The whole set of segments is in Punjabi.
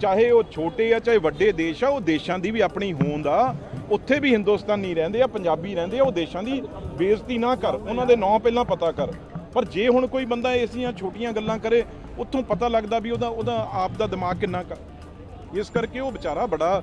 ਚਾਹੇ ਉਹ ਛੋਟੇ ਆ, ਚਾਹੇ ਵੱਡੇ ਦੇਸ਼ ਆ, ਉਹ ਦੇਸ਼ਾਂ ਦੀ ਵੀ ਆਪਣੀ ਹੋਂਦ ਆ। ਉੱਥੇ ਵੀ ਹਿੰਦੁਸਤਾਨੀ ਰਹਿੰਦੇ ਆ, ਪੰਜਾਬੀ ਰਹਿੰਦੇ ਆ, ਉਹ ਦੇਸ਼ਾਂ ਦੀ ਬੇਇੱਜ਼ਤੀ ਨਾ ਕਰ। ਉਹਨਾਂ ਦੇ ਨਾਂ ਪਹਿਲਾਂ ਪਤਾ ਕਰ। ਪਰ ਜੇ ਹੁਣ ਕੋਈ ਬੰਦਾ ਐਸੀਆਂ ਛੋਟੀਆਂ ਗੱਲਾਂ ਕਰੇ, ਉੱਥੋਂ ਪਤਾ ਲੱਗਦਾ ਵੀ ਉਹਦਾ ਉਹਦਾ ਆਪ ਦਾ ਦਿਮਾਗ ਕਿੰਨਾ ਕੁ ਇਸ ਕਰਕੇ ਉਹ ਵਿਚਾਰਾ ਬੜਾ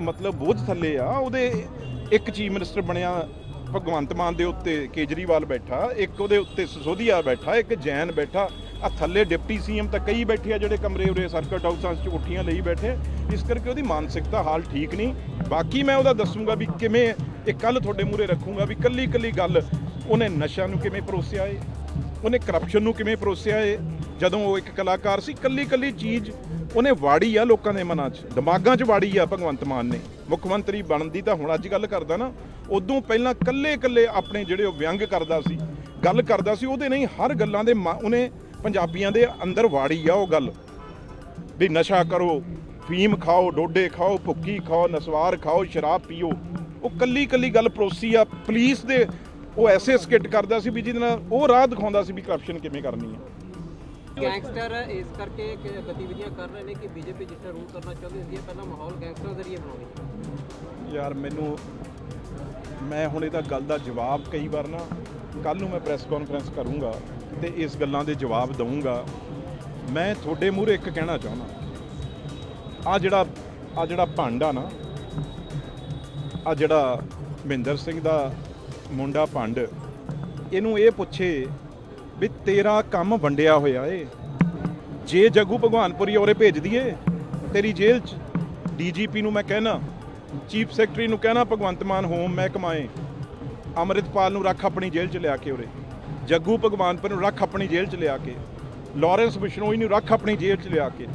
ਮਤਲਬ ਬੋਝ ਥੱਲੇ ਆ। ਉਹਦੇ ਇੱਕ ਚੀਫ ਮਿਨਿਸਟਰ ਬਣਿਆ ਭਗਵੰਤ ਮਾਨ ਦੇ ਉੱਤੇ ਕੇਜਰੀਵਾਲ ਬੈਠਾ, ਇੱਕ ਉਹਦੇ ਉੱਤੇ ਸਸੋਦੀਆ ਬੈਠਾ, ਇੱਕ ਜੈਨ ਬੈਠਾ। ਆ ਥੱਲੇ ਡਿਪਟੀ ਸੀਐਮ ਤਾਂ ਕਈ ਬੈਠੇ ਆ ਜਿਹੜੇ ਕਮਰੇ ਉਰੇ ਸਰਕਟ ਹਾਊਸਾਂ 'ਚ ਉੱਠੀਆਂ ਲਈ ਬੈਠੇ। ਇਸ ਕਰਕੇ ਉਹਦੀ ਮਾਨਸਿਕਤਾ ਹਾਲ ਠੀਕ ਨਹੀਂ। ਬਾਕੀ ਮੈਂ ਉਹਦਾ ਦੱਸੂਗਾ ਵੀ ਕਿਵੇਂ ਇਹ ਕੱਲ ਤੁਹਾਡੇ ਮੂਹਰੇ ਰੱਖੂਗਾ ਵੀ ਕੱਲੀ ਕੱਲੀ ਗੱਲ, ਉਹਨੇ ਨਸ਼ਿਆਂ ਨੂੰ ਕਿਵੇਂ ਪਰੋਸਿਆ ਏ? ਉਹਨੇ ਕਰਪਸ਼ਨ ਨੂੰ ਕਿਵੇਂ ਪਰੋਸਿਆ ਏ? ਜਦੋਂ ਉਹ ਇੱਕ ਕਲਾਕਾਰ ਸੀ ਕੱਲੀ ਕੱਲੀ ਚੀਜ਼ ਉਹਨੇ ਵਾੜੀ ਆ ਲੋਕਾਂ ਦੇ ਮਨਾਂ 'ਚ, ਦਿਮਾਗਾਂ 'ਚ ਵਾੜੀ ਆ ਭਗਵੰਤ ਮਾਨ ਨੇ। ਮੁੱਖ ਮੰਤਰੀ ਬਣਨ ਦੀ ਤਾਂ ਹੁਣ ਅੱਜ ਗੱਲ ਕਰਦਾ ਨਾ, ਉਦੋਂ ਪਹਿਲਾਂ ਕੱਲੇ ਕੱਲੇ ਆਪਣੇ ਜਿਹੜੇ ਉਹ ਵਿਅੰਗ ਕਰਦਾ ਸੀ, ਗੱਲ ਕਰਦਾ ਸੀ, ਉਹਦੇ ਨਹੀਂ ਹਰ ਗੱਲਾਂ ਦੇ ਮਾ- ਉਹਨੇ ਪੰਜਾਬੀਆਂ ਦੇ ਅੰਦਰ ਵਾੜੀ ਆ ਉਹ ਗੱਲ। ਵੀ ਨਸ਼ਾ ਕਰੋ ਫੀਮ ਖਾਓ ਡੋਡੇ ਖਾਓ ਭੁੱਕੀ ਖਾਓ ਨਸਵਾਰ ਖਾਓ ਸ਼ਰਾਬ ਪੀਓ। ਉਹ ਕੱਲੀ ਕੱਲੀ ਗੱਲ ਪਰੋਸੀ ਆ ਪੁਲਿਸ ਦੇ ਉਹ ਐਸੇ ਸਕਿੱਟ ਕਰਦਾ ਸੀ ਵੀ ਜਿਹਦੇ ਨਾਲ ਉਹ ਰਾਹ ਦਿਖਾਉਂਦਾ ਸੀ ਵੀ ਕਰਪਸ਼ਨ ਕਿਵੇਂ ਕਰਨੀ ਹੈ ਗੈਂਗਸਟਰ ਇਸ ਕਰਕੇ ਕਿ ਗਤੀਵਿਧੀਆਂ ਕਰ ਰਹੇ ਨੇ ਕਿ ਬੀਜੇਪੀ ਜਿਸ ਤਰ੍ਹਾਂ ਰੂਲ ਕਰਨਾ ਚਾਹੁੰਦੀ ਹੁੰਦੀ ਹੈ ਪਹਿਲਾਂ ਮਾਹੌਲ ਗੈਂਗਸਟਰਾਂ ਜ਼ਰੀਏ ਬਣਾਉਣੀ। ਯਾਰ ਮੈਨੂੰ ਮੈਂ ਹੁਣ ਇਹਦਾ ਗੱਲ ਦਾ ਜਵਾਬ ਕਈ ਵਾਰ ਨਾ ਕੱਲ ਨੂੰ ਮੈਂ ਪ੍ਰੈਸ ਕਾਨਫਰੰਸ ਕਰੂੰਗਾ। ਤੇ ਇਸ ਗੱਲਾਂ ਦੇ ਜਵਾਬ ਦਊਂਗਾ। ਮੈਂ ਤੁਹਾਡੇ ਮੂਹਰੇ ਇੱਕ ਕਹਿਣਾ ਚਾਹੁੰਦਾ। ਆ ਜਿਹੜਾ ਆ ਜਿਹੜਾ ਭੰਡ ਆ ਨਾ, ਆ ਜਿਹੜਾ ਮਹਿੰਦਰ ਸਿੰਘ ਦਾ ਮੁੰਡਾ ਭੰਡ, ਇਹਨੂੰ ਇਹ ਪੁੱਛੇ ਵੀ ਤੇਰਾ ਕੰਮ ਵੰਡਿਆ ਹੋਇਆ ਏ। ਜੇ ਜੱਗੂ ਭਗਵਾਨਪੁਰੀ ਔਰੇ ਭੇਜ ਦਈਏ, ਤੇਰੀ ਜੇਲ੍ਹ 'ਚ ਡੀਜੀਪੀ ਨੂੰ ਮੈਂ ਕਹਿਣਾ, ਚੀਫ ਸੈਕਟਰੀ ਨੂੰ ਕਹਿਣਾ, ਭਗਵੰਤ ਮਾਨ ਹੋਮ ਮਹਿਕਮਾਏ ਅੰਮ੍ਰਿਤਪਾਲ ਨੂੰ ਰੱਖ ਆਪਣੀ ਜੇਲ੍ਹ 'ਚ ਲਿਆ ਕੇ ਉਰੇ ਜੱਗੂ ਭਗਵਾਨਪੁਰ ਨੂੰ ਰੱਖ ਆਪਣੀ ਜੇਲ੍ਹ 'ਚ ਲਿਆ ਕੇ। ਲਾਰੈਂਸ ਬਿਸ਼ਨੋਈ ਨੂੰ ਰੱਖ ਆਪਣੀ ਜੇਲ੍ਹ 'ਚ ਲਿਆ ਕੇ।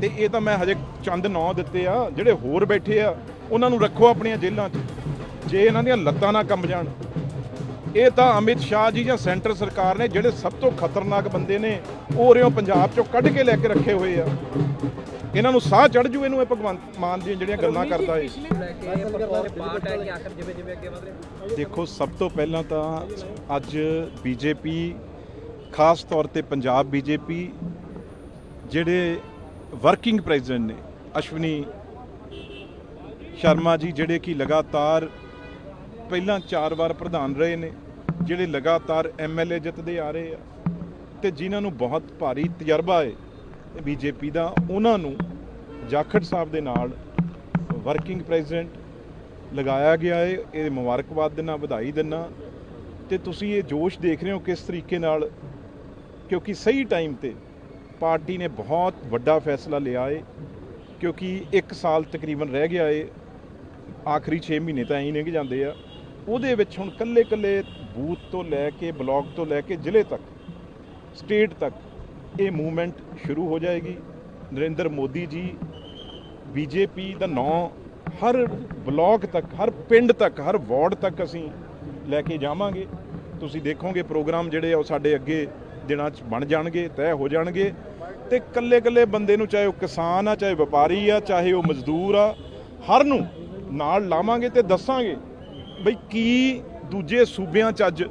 ਤੇ ਇਹ ਤਾਂ ਮੈਂ ਹਜੇ ਚੰਦ ਨਾਂ ਦਿੱਤੇ ਆ, ਜਿਹੜੇ ਹੋਰ ਬੈਠੇ ਆ, ਉਹਨਾਂ ਨੂੰ ਰੱਖੋ ਆਪਣੀਆਂ ਜੇਲ੍ਹਾਂ 'ਚ। ਜੇ ਇਹਨਾਂ ਦੀਆਂ ਲੱਤਾਂ ਨਾ ਕੰਬ ਜਾਣ। ਇਹ ਤਾਂ ਅਮਿਤ ਸ਼ਾਹ ਜੀ ਜਾਂ ਸੈਂਟਰ ਸਰਕਾਰ ਨੇ ਜਿਹੜੇ ਸਭ ਤੋਂ ਖਤਰਨਾਕ ਬੰਦੇ ਨੇ, ਉਹ ਉਰਿਓਂ ਪੰਜਾਬ ਚੋਂ ਕੱਢ ਕੇ ਲੈ ਕੇ ਰੱਖੇ ਹੋਏ ਆ। ਇਹਨਾਂ ਨੂੰ ਸਾਹ ਚੜ ਜੂ ਇਹਨੂੰ ਇਹ ਭਗਵੰਤ ਮਾਨ ਦੀਆਂ ਜਿਹੜੀਆਂ ਗੱਲਾਂ ਕਰਦਾ ਏ। ਹੈ ਦੇਖੋ ਸਭ ਤੋਂ ਪਹਿਲਾਂ ਤਾਂ ਅੱਜ ਬੀਜੇਪੀ ਖਾਸ ਤੌਰ ਤੇ ਪੰਜਾਬ ਬੀਜੇਪੀ ਜਿਹੜੇ ਵਰਕਿੰਗ ਪ੍ਰੈਜ਼ੀਡੈਂਟ ਨੇ ਅਸ਼ਵਨੀ ਸ਼ਰਮਾ ਜੀ ਜਿਹੜੇ ਕਿ ਲਗਾਤਾਰ ਪਹਿਲਾਂ ਚਾਰ ਵਾਰ ਪ੍ਰਧਾਨ ਰਹੇ ਨੇ ਜਿਹੜੇ ਲਗਾਤਾਰ ਐਮਐਲਏ ਜਿੱਤਦੇ ਆ ਰਹੇ ਆ ਤੇ ਜਿਨ੍ਹਾਂ ਨੂੰ ਬਹੁਤ ਭਾਰੀ ਤਜਰਬਾ ਹੈ ਬੀਜੇਪੀ ਦਾ, ਉਹਨਾਂ ਨੂੰ ਜਾਖੜ ਸਾਹਿਬ ਦੇ ਨਾਲ ਵਰਕਿੰਗ ਪ੍ਰੈਜ਼ੀਡੈਂਟ ਲਗਾਇਆ ਗਿਆ ਹੈ ਇਹ ਮੁਬਾਰਕਬਾਦ ਦਿਨਾ, ਵਧਾਈ ਦਿਨਾ। ਤੇ ਤੁਸੀਂ ਇਹ ਜੋਸ਼ ਦੇਖ ਰਹੇ ਹੋ ਕਿਸ ਤਰੀਕੇ ਨਾਲ? ਕਿਉਂਕਿ ਸਹੀ ਟਾਈਮ ਤੇ ਪਾਰਟੀ ਨੇ ਬਹੁਤ ਵੱਡਾ ਫੈਸਲਾ ਲਿਆ ਹੈ ਕਿਉਂਕਿ 1 ਸਾਲ ਤਕਰੀਬਨ ਰਹਿ ਗਿਆ ਹੈ ਆਖਰੀ 6 ਮਹੀਨੇ ਤਾਂ ਐਂ ਹੀ ਲੰਘ ਜਾਂਦੇ ਆ। ਉਹਦੇ ਵਿੱਚ ਹੁਣ ਕੱਲੇ ਕੱਲੇ ਬੂਥ ਤੋਂ ਲੈ ਕੇ, ਬਲਾਕ ਤੋਂ ਲੈ ਕੇ ਜ਼ਿਲ੍ਹੇ ਤੱਕ, ਸਟੇਟ ਤੱਕ ਇਹ ਮੂਵਮੈਂਟ ਸ਼ੁਰੂ ਹੋ ਜਾਏਗੀ। ਨਰਿੰਦਰ ਮੋਦੀ ਜੀ, ਬੀਜੇਪੀ ਦਾ ਨਾਂ ਹਰ ਬਲਾਕ ਤੱਕ, ਹਰ ਪਿੰਡ ਤੱਕ, ਹਰ ਵਾਰਡ ਤੱਕ ਅਸੀਂ ਲੈ ਕੇ ਜਾਵਾਂਗੇ। ਤੁਸੀਂ ਦੇਖੋਗੇ ਪ੍ਰੋਗਰਾਮ ਜਿਹੜੇ ਆ ਉਹ ਸਾਡੇ ਅੱਗੇ ਦਿਨਾਂ 'ਚ ਬਣ ਜਾਣਗੇ, ਤੈਅ ਹੋ ਜਾਣਗੇ। ਤੇ ਕੱਲੇ ਕੱਲੇ ਬੰਦੇ ਨੂੰ ਚਾਹੇ ਉਹ ਕਿਸਾਨ ਆ, ਚਾਹੇ ਵਪਾਰੀ ਆ, ਚਾਹੇ ਉਹ ਮਜ਼ਦੂਰ ਆ, ਹਰ ਨੂੰ ਨਾਲ ਲਾਵਾਂਗੇ ਤੇ ਦੱਸਾਂਗੇ ਬਈ ਕੀ ਦੂਜੇ ਸੂਬਿਆਂ 'ਚ ਅੱਜ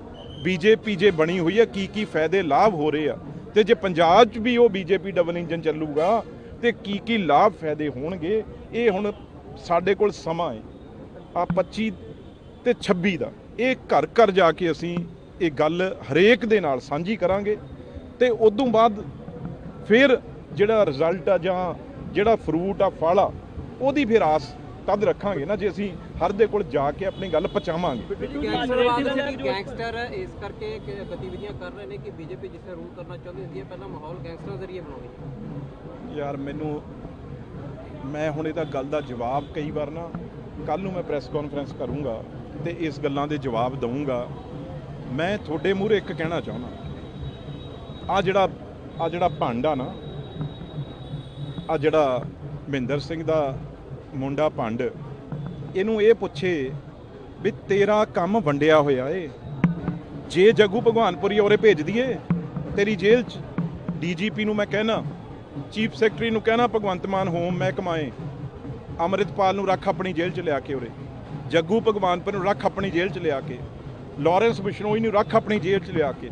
ਬੀਜੇਪੀ ਜੇ ਬਣੀ ਹੋਈ ਆ ਕੀ ਕੀ ਫਾਇਦੇ, ਲਾਭ ਹੋ ਰਹੇ ਆ। ਤੇ ਜੇ ਪੰਜਾਬ 'ਚ ਵੀ ਉਹ ਬੀਜੇਪੀ ਡਬਲ ਇੰਜਨ ਚੱਲੂਗਾ, ਤੇ ਕੀ ਕੀ ਲਾਭ ਫਾਇਦੇ ਹੋਣਗੇ, ਇਹ ਹੁਣ ਸਾਡੇ ਕੋਲ ਸਮਾਂ ਹੈ। ਆ 25 ਤੇ 26 ਦਾ। ਇਹ ਘਰ ਘਰ ਜਾ ਕੇ ਅਸੀਂ ਇਹ ਗੱਲ ਹਰੇਕ ਦੇ ਨਾਲ ਸਾਂਝੀ ਕਰਾਂਗੇ ਤੇ ਉਦੋਂ ਬਾਅਦ ਫਿਰ ਜਿਹੜਾ ਰਿਜ਼ਲਟ ਆ ਜਾਂ ਜਿਹੜਾ ਫਰੂਟ ਆ, ਫਲ ਆ, ਉਹਦੀ ਫਿਰ ਆਸ ਤਦ ਰੱਖਾਂਗੇ ਨਾ ਜੇ ਅਸੀਂ ਹਰ ਦੇ ਕੋਲ ਜਾ ਕੇ ਆਪਣੀ ਗੱਲ ਪਹੁੰਚਾਵਾਂਗੇ। ਗੈਂਗਸਟਰ ਗੈਂਗਸਟਰ ਇਸ ਕਰਕੇ ਕਿ ਗਤੀਵਿਧੀਆਂ ਕਰ ਰਹੇ ਨੇ ਕਿ ਬੀਜੇਪੀ ਜਿਸ ਤਰ੍ਹਾਂ ਰੂਲ ਕਰਨਾ ਚਾਹੁੰਦੀ ਹੁੰਦੀ ਹੈ ਪਹਿਲਾਂ ਮਾਹੌਲ ਗੈਂਗਸਟਰਾਂ ਜ਼ਰੀਏ ਬਣਾਉਣੀ ਯਾਰ ਮੈਨੂੰ ਮੈਂ ਹੁਣ ਇਹਦਾ ਗੱਲ ਦਾ ਜਵਾਬ ਕਈ ਵਾਰ ਨਾ ਕੱਲ ਨੂੰ ਮੈਂ ਪ੍ਰੈਸ ਕਾਨਫਰੰਸ ਕਰੂੰਗਾ ਤੇ ਇਸ ਗੱਲਾਂ ਦੇ ਜਵਾਬ ਦਊਂਗਾ। ਮੈਂ ਤੁਹਾਡੇ ਮੂਹਰੇ ਇੱਕ ਕਹਿਣਾ ਚਾਹੁੰਦਾ। ਆ ਜਿਹੜਾ ਆ ਜਿਹੜਾ ਭੰਡ ਆ ਨਾ ਆ ਜਿਹੜਾ ਮਹਿੰਦਰ ਸਿੰਘ ਦਾ ਮੁੰਡਾ ਭੰਡ, ਇਹਨੂੰ ਇਹ ਪੁੱਛੇ ਵੀ ਤੇਰਾ ਕੰਮ ਵੰਡਿਆ ਹੋਇਆ ਏ। ਜੇ ਜੱਗੂ ਭਗਵਾਨਪੁਰੀ ਔਰੇ ਭੇਜ ਦਈਏ, ਤੇਰੀ ਜੇਲ੍ਹ 'ਚ ਡੀਜੀਪੀ ਨੂੰ ਮੈਂ ਕਹਿਣਾ, ਚੀਫ ਸੈਕਟਰੀ ਨੂੰ ਕਹਿਣਾ, ਭਗਵੰਤ ਮਾਨ ਹੋਮ ਮਹਿਕਮਾਏ ਅੰਮ੍ਰਿਤਪਾਲ ਨੂੰ ਰੱਖ ਆਪਣੀ ਜੇਲ੍ਹ 'ਚ ਲਿਆ ਕੇ ਉਰੇ ਜੱਗੂ ਭਗਵਾਨਪੁਰ ਨੂੰ ਰੱਖ ਆਪਣੀ ਜੇਲ੍ਹ 'ਚ ਲਿਆ ਕੇ। ਲਾਰੈਂਸ ਬਿਸ਼ਨੋਈ ਨੂੰ ਰੱਖ ਆਪਣੀ ਜੇਲ੍ਹ 'ਚ ਲਿਆ ਕੇ।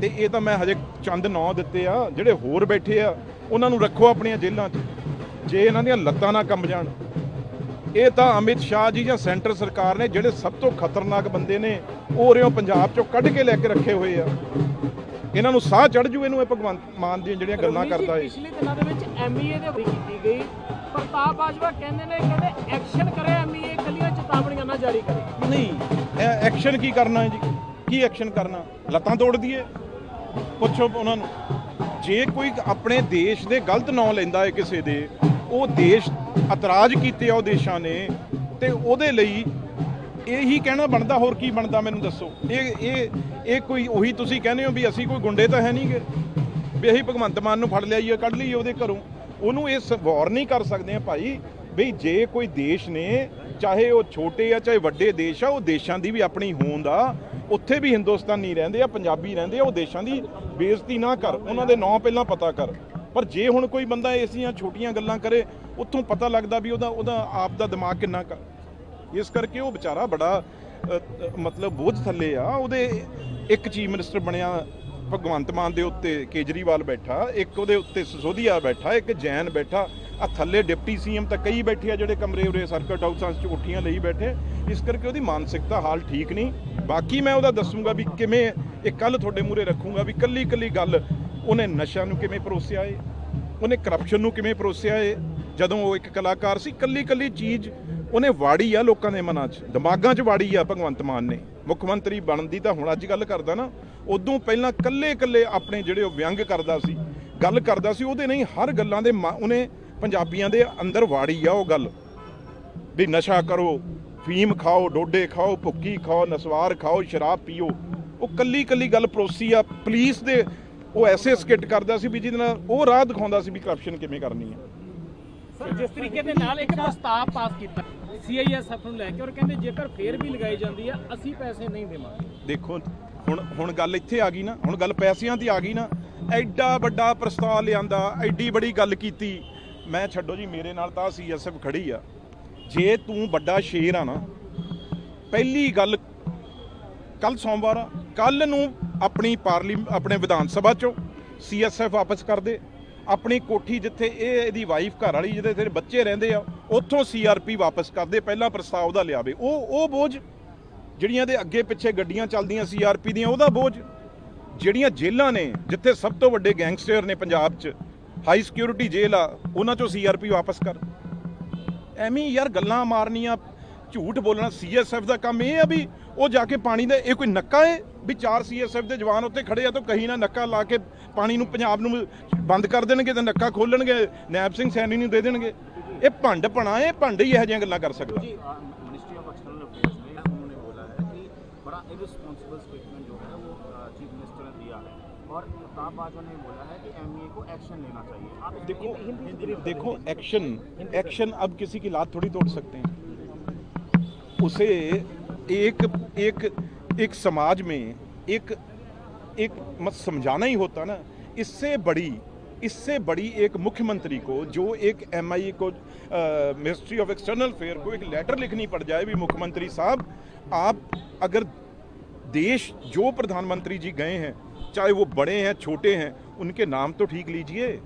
ਤੇ ਇਹ ਤਾਂ ਮੈਂ ਹਜੇ ਚੰਦ ਨਾਂ ਦਿੱਤੇ ਆ, ਜਿਹੜੇ ਹੋਰ ਬੈਠੇ ਆ, ਉਹਨਾਂ ਨੂੰ ਰੱਖੋ ਆਪਣੀਆਂ ਜੇਲ੍ਹਾਂ 'ਚ। ਜੇ ਇਹਨਾਂ ਦੀਆਂ ਲੱਤਾਂ ਨਾ ਕੰਬ ਜਾਣ। ਇਹ ਤਾਂ ਅਮਿਤ ਸ਼ਾਹ ਜੀ ਜਾਂ ਸੈਂਟਰ ਸਰਕਾਰ ਨੇ ਜਿਹੜੇ ਸਭ ਤੋਂ ਖਤਰਨਾਕ ਬੰਦੇ ਨੇ ਉਹ ਰਿਓ ਪੰਜਾਬ ਚੋਂ ਕੱਢ ਕੇ ਲੈ ਕੇ ਰੱਖੇ ਹੋਏ ਆ। ਇਹਨਾਂ ਨੂੰ ਸਾਹ ਚੜ ਜੂ ਇਹਨੂੰ ਇਹ ਭਗਵੰਤ ਮਾਨ ਦੀਆਂ ਜਿਹੜੀਆਂ ਗੱਲਾਂ ਕਰਦਾ ਏ। ਪਿਛਲੇ ਦਿਨਾਂ ਦੇ ਵਿੱਚ ਐਮਈਏ ਦੇ ਵੀ ਕੀਤੀ ਗਈ। ਪ੍ਰਤਾਪ ਬਾਜਵਾ ਕਹਿੰਦੇ ਨੇ ਕਹਿੰਦੇ ਐਕਸ਼ਨ ਕਰੇ ਐਮਈਏ ਕੱਲੀਆਂ ਚੇਤਾਵਨੀਆਂ ਨਾ ਜਾਰੀ ਕਰੇ। ਨਹੀਂ ਇਹ ਐਕਸ਼ਨ ਕੀ ਕਰਨਾ ਹੈ ਜੀ? ਕੀ ਐਕਸ਼ਨ ਕਰਨਾ? ਲੱਤਾਂ ਤੋੜ ਦਈਏ? ਪੁੱਛੋ ਉਹਨਾਂ ਨੂੰ। ਜੇ ਕੋਈ ਆਪਣੇ ਦੇਸ਼ ਦੇ ਗਲਤ ਨਾਂ ਲੈਂਦਾ ਹੈ ਕਿਸੇ ਦੇ ਉਹ ਦੇਸ਼ ਇਤਰਾਜ਼ ਕੀਤੇ ਆ ਉਹ ਦੇਸ਼ਾਂ ਨੇ ਤੇ ਉਹਦੇ ਲਈ ਇਹੀ ਕਹਿਣਾ ਬਣਦਾ, ਹੋਰ ਕੀ ਬਣਦਾ ਮੈਨੂੰ ਦੱਸੋ। ਇਹ ਇਹ ਇਹ ਕੋਈ ਉਹੀ ਤੁਸੀਂ ਕਹਿੰਦੇ ਹੋ ਵੀ ਅਸੀਂ ਕੋਈ ਗੁੰਡੇ ਤਾਂ ਹੈ ਨਹੀਂਗੇ? ਵੀ ਅਸੀਂ ਭਗਵੰਤ ਮਾਨ ਨੂੰ ਫੜ ਲਿਆਈਏ, ਕੱਢ ਲਈਏ ਉਹਦੇ ਘਰੋਂ। ਉਹਨੂੰ ਇਹ ਵਾਰ ਨਹੀਂ ਕਰ ਸਕਦੇ ਆ ਭਾਈ ਵੀ ਜੇ ਕੋਈ ਦੇਸ਼ ਨੇ, ਚਾਹੇ ਉਹ ਛੋਟੇ ਆ, ਚਾਹੇ ਵੱਡੇ ਦੇਸ਼ ਆ, ਉਹ ਦੇਸ਼ਾਂ ਦੀ ਵੀ ਆਪਣੀ ਹੋਂਦ ਆ। ਉੱਥੇ ਵੀ ਹਿੰਦੁਸਤਾਨੀ ਰਹਿੰਦੇ ਆ, ਪੰਜਾਬੀ ਰਹਿੰਦੇ ਆ, ਉਹ ਦੇਸ਼ਾਂ ਦੀ ਬੇਇੱਜ਼ਤੀ ਨਾ ਕਰ। ਉਹਨਾਂ ਦੇ ਨਾਂ ਪਹਿਲਾਂ ਪਤਾ ਕਰ। ਪਰ ਜੇ ਹੁਣ ਕੋਈ ਬੰਦਾ ਐਸੀਆਂ ਛੋਟੀਆਂ ਗੱਲਾਂ ਕਰੇ, ਉੱਥੋਂ ਪਤਾ ਲੱਗਦਾ ਵੀ ਉਹਦਾ ਉਹਦਾ ਆਪ ਦਾ ਦਿਮਾਗ ਕਿੰਨਾ ਕਰ ਇਸ ਕਰਕੇ ਉਹ ਵਿਚਾਰਾ ਬੜਾ ਮਤਲਬ ਬੋਝ ਥੱਲੇ ਆ। ਉਹਦੇ ਇੱਕ ਚੀਫ ਮਿਨਿਸਟਰ ਬਣਿਆ ਭਗਵੰਤ ਮਾਨ ਦੇ ਉੱਤੇ ਕੇਜਰੀਵਾਲ ਬੈਠਾ, ਇੱਕ ਉਹਦੇ ਉੱਤੇ ਸਸੋਦੀਆ ਬੈਠਾ, ਇੱਕ ਜੈਨ ਬੈਠਾ। ਆ ਥੱਲੇ ਡਿਪਟੀ ਸੀਐਮ ਤਾਂ ਕਈ ਬੈਠੇ ਆ ਜਿਹੜੇ ਕਮਰੇ ਉਰੇ ਸਰਕਟ ਹਾਊਸਾਂ 'ਚ ਕੋਠੀਆਂ ਲਈ ਬੈਠੇ। ਇਸ ਕਰਕੇ ਉਹਦੀ ਮਾਨਸਿਕਤਾ ਹਾਲ ਠੀਕ ਨਹੀਂ। ਬਾਕੀ ਮੈਂ ਉਹਦਾ ਦੱਸੂਗਾ ਵੀ ਕਿਵੇਂ ਇਹ ਕੱਲ ਤੁਹਾਡੇ ਮੂਹਰੇ ਰੱਖੂਗਾ ਵੀ ਕੱਲੀ ਕੱਲੀ ਗੱਲ ਉਹਨੇ ਨਸ਼ਿਆਂ ਨੂੰ ਕਿਵੇਂ ਪਰੋਸਿਆ ਏ? ਉਹਨੇ ਕਰਪਸ਼ਨ ਨੂੰ ਕਿਵੇਂ ਪਰੋਸਿਆ ਏ? ਜਦੋਂ ਉਹ ਇੱਕ ਕਲਾਕਾਰ ਸੀ ਕੱਲੀ ਕੱਲੀ ਚੀਜ਼ ਉਹਨੇ ਵਾੜੀ ਆ ਲੋਕਾਂ ਦੇ ਮਨਾਂ 'ਚ, ਦਿਮਾਗਾਂ 'ਚ ਵਾੜੀ ਆ ਭਗਵੰਤ ਮਾਨ ਨੇ। ਮੁੱਖ ਮੰਤਰੀ ਬਣਨ ਦੀ ਤਾਂ ਹੁਣ ਅੱਜ ਗੱਲ ਕਰਦਾ ਨਾ, ਉਦੋਂ ਪਹਿਲਾਂ ਕੱਲੇ ਕੱਲੇ ਆਪਣੇ ਜਿਹੜੇ ਉਹ ਵਿਅੰਗ ਕਰਦਾ ਸੀ, ਗੱਲ ਕਰਦਾ ਸੀ, ਉਹਦੇ ਨਹੀਂ ਹਰ ਗੱਲਾਂ ਦੇ ਮਾ- ਉਹਨੇ ਪੰਜਾਬੀਆਂ ਦੇ ਅੰਦਰ ਵਾੜੀ ਆ ਉਹ ਗੱਲ। ਵੀ ਨਸ਼ਾ ਕਰੋ, ਫੀਮ ਖਾਓ, ਡੋਡੇ ਖਾਓ, ਭੁੱਕੀ ਖਾਓ, ਨਸਵਾਰ ਖਾਓ, ਸ਼ਰਾਬ ਪੀਓ। ਉਹ ਕੱਲੀ ਕੱਲੀ ਗੱਲ ਪਰੋਸੀ ਆ, ਪੁਲਿਸ ਦੇ ਉਹ ਐਸੇ ਸਕਿੱਟ ਕਰਦਾ ਸੀ ਵੀ ਜਿਹਦੇ ਨਾਲ ਉਹ ਰਾਹ ਦਿਖਾਉਂਦਾ ਸੀ ਵੀ ਕਰਪਸ਼ਨ ਕਿਵੇਂ ਕਰਨੀ ਹੈ। ਸਰ ਜਿਸ ਤਰੀਕੇ ਦੇ ਨਾਲ ਇੱਕ ਪ੍ਰਸਤਾਵ ਪਾਸ ਕੀਤਾ ਸੀਆਈਐਸਐਫ ਨੂੰ ਲੈ ਕੇ ਔਰ ਕਹਿੰਦੇ ਜੇਕਰ ਫੇਰ ਵੀ ਲਗਾਈ ਜਾਂਦੀ ਆ ਅਸੀਂ ਪੈਸੇ ਨਹੀਂ ਦੇਵਾਂਗੇ। ਦੇਖੋ ਹੁਣ ਹੁਣ ਗੱਲ ਇੱਥੇ ਆ ਗਈ ਨਾ ਹੁਣ ਗੱਲ ਪੈਸਿਆਂ ਦੀ ਆ ਗਈ ਨਾ ਐਡਾ ਵੱਡਾ ਪ੍ਰਸਤਾਵ ਲਿਆਂਦਾ ਐਡੀ ਬੜੀ ਗੱਲ ਕੀਤੀ। ਮੈਂ ਛੱਡੋ ਜੀ ਮੇਰੇ ਨਾਲ ਤਾਂ ਸੀਐਸਐਫ ਖੜੀ ਆ। ਜੇ ਤੂੰ ਵੱਡਾ ਸ਼ੇਰ ਆ ਨਾ ਪਹਿਲੀ ਗੱਲ ਕੱਲ ਸੋਮਵਾਰ ਕੱਲ ਨੂੰ ਆਪਣੀ ਪਾਰਲੀ ਆਪਣੇ ਵਿਧਾਨ ਸਭਾ ਚੋਂ ਸੀਐਸਐਫ ਵਾਪਸ ਕਰ ਦੇ ਆਪਣੀ ਕੋਠੀ ਜਿੱਥੇ ਇਹ, ਇਹਦੀ ਵਾਈਫ ਘਰ ਵਾਲੀ, ਜਿਹਦੇ ਤੇਰੇ ਬੱਚੇ ਰਹਿੰਦੇ ਆ, ਉੱਥੋਂ ਸੀਆਰਪੀ ਵਾਪਸ ਕਰ ਦੇ ਪਹਿਲਾ ਪ੍ਰਸਤਾਵ ਦਾ ਲਿਆਵੇ। ਉਹ ਉਹ ਬੋਝ ਜਿਹੜੀਆਂ ਦੇ ਅੱਗੇ ਪਿੱਛੇ ਗੱਡੀਆਂ ਚੱਲਦੀਆਂ ਸੀਆਰਪੀ ਦੀਆਂ, ਉਹਦਾ ਬੋਝ ਜਿਹੜੀਆਂ ਜੇਲ੍ਹਾਂ ਨੇ, ਜਿੱਥੇ ਸਭ ਤੋਂ ਵੱਡੇ ਗੈਂਗਸਟਰ ਨੇ ਪੰਜਾਬ 'ਚ ਹਾਈ ਸਿਕਿਉਰਿਟੀ ਜੇਲ੍ਹ ਆ, ਉਹਨਾਂ 'ਚੋਂ ਸੀਆਰਪੀ ਵਾਪਸ ਕਰ। ਐਵੇਂ ਯਾਰ ਗੱਲਾਂ ਮਾਰਨੀਆਂ, ਝੂਠ ਬੋਲਣਾ ਸੀਐਸਐਫ ਦਾ ਕੰਮ ਇਹ ਆ ਵੀ ਉਹ ਜਾ ਕੇ ਪਾਣੀ ਦਾ ਇਹ ਕੋਈ ਨੱਕਾ ਹੈ ਵੀ ਚਾਰ ਸੀਐਸਐਫ ਦੇ ਜਵਾਨ ਉੱਤੇ ਖੜੇ ਆ ਤਾਂ ਕਹੀਂ ਨਾ ਨੱਕਾ ਲਾ ਕੇ ਪਾਣੀ ਨੂੰ ਪੰਜਾਬ ਨੂੰ ਬੰਦ ਕਰ ਦੇਣਗੇ ਤੇ ਨੱਕਾ ਖੋਲਣਗੇ ਨੈਬ ਸਿੰਘ ਸੈਣੀ ਨੂੰ ਦੇ ਦੇਣਗੇ ਇਹ ਭੰਡ ਪਣਾ ਇਹ ਭੰਡ ਹੀ ਇਹੋ ਜਿਹੀਆਂ ਗੱਲਾਂ ਕਰ ਸਕਦਾ मिनिस्ट्री ऑफ एक्सटर्नल अफेयर्स में उन्होंने बोला है कि बड़ा इरिस्पॉन्सिबल स्टेटमेंट जो है वो चीफ मिनिस्टर ने दिया है और प्रताप बाजवा ने बोला है कि एमईए को एक्शन लेना चाहिए आप इसमें देखो हिंदी- हिंदी में देखो एक्शन एक्शन अब किसी की लात थोड़ी तोड़ सकते हैं उसे एक एक एक समाज में एक एक मत समझाना ही होता ना। इससे बड़ी इससे बड़ी एक मुख्यमंत्री को, जो एक एमआईए को मिनिस्ट्री ऑफ़ एक्सटर्नल अफेयर को एक लेटर लिखनी पड़ जाए भी मुख्यमंत्री साहब, आप अगर देश, जो प्रधानमंत्री जी गए हैं, चाहे वो बड़े हैं, छोटे हैं, उनके नाम तो ठीक लीजिए।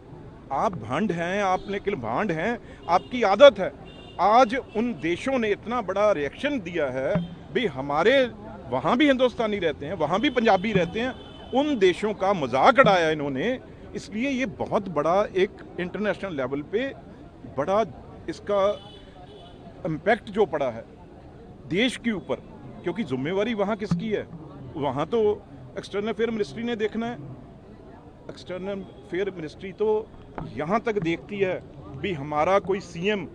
आप भंड हैं, आप लेकिन भांड हैं, आपकी आदत है। आज उन देशों ने इतना बड़ा रिएक्शन दिया है भी हमारे, वहाँ भी हिंदुस्तानी रहते हैं, वहाँ भी पंजाबी रहते हैं, उन देशों का मज़ाक उड़ाया इन्होंने। इसलिए ये बहुत बड़ा एक इंटरनेशनल लेवल पे बड़ा इसका इम्पैक्ट जो पड़ा है, देश के ऊपर। क्योंकि जिम्मेवारी वहाँ किसकी है? वहाँ तो एक्सटर्नल अफेयर मिनिस्ट्री ने देखना है। एक्सटर्नल अफेयर मिनिस्ट्री तो यहाँ तक देखती है, भी हमारा कोई सीएम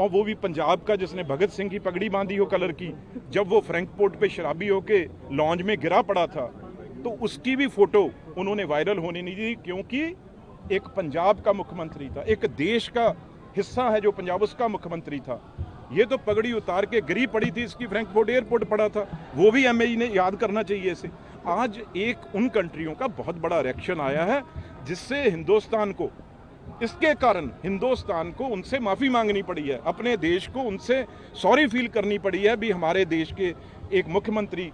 और वो भी पंजाब का जिसने भगत सिंह की पगड़ी बांधी हो कलर की, जब वो फ्रैंकपोर्ट पे शराबी होके लॉन्ज में गिरा पड़ा था तो उसकी भी फ़ोटो उन्होंने वायरल होने नहीं दी क्योंकि एक पंजाब का मुख्यमंत्री था, एक देश का हिस्सा है जो पंजाब, उसका मुख्यमंत्री था। ये तो पगड़ी उतार के गिरी पड़ी थी, इसकी फ्रैंकफर्ट एयरपोर्ट पड़ा था। वो भी एमएई ने याद करना चाहिए इसे। आज एक उन कंट्रियों का बहुत बड़ा रिएक्शन आया है, जिससे हिंदुस्तान को इसके कारण हिंदुस्तान को उनसे माफ़ी मांगनी पड़ी है। अपने देश को उनसे सॉरी फील करनी पड़ी है भी हमारे देश के एक मुख्यमंत्री।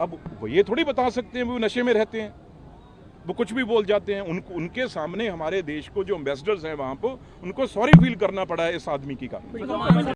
अब वो ये थोड़ी बता सकते हैं, वो नशे में रहते हैं। वो कुछ भी बोल जाते हैं, उनको, उनके सामने हमारे देश को जो एम्बेसडर्स हैं वहाँ पर उनको सॉरी फील करना पड़ा है इस आदमी की कारण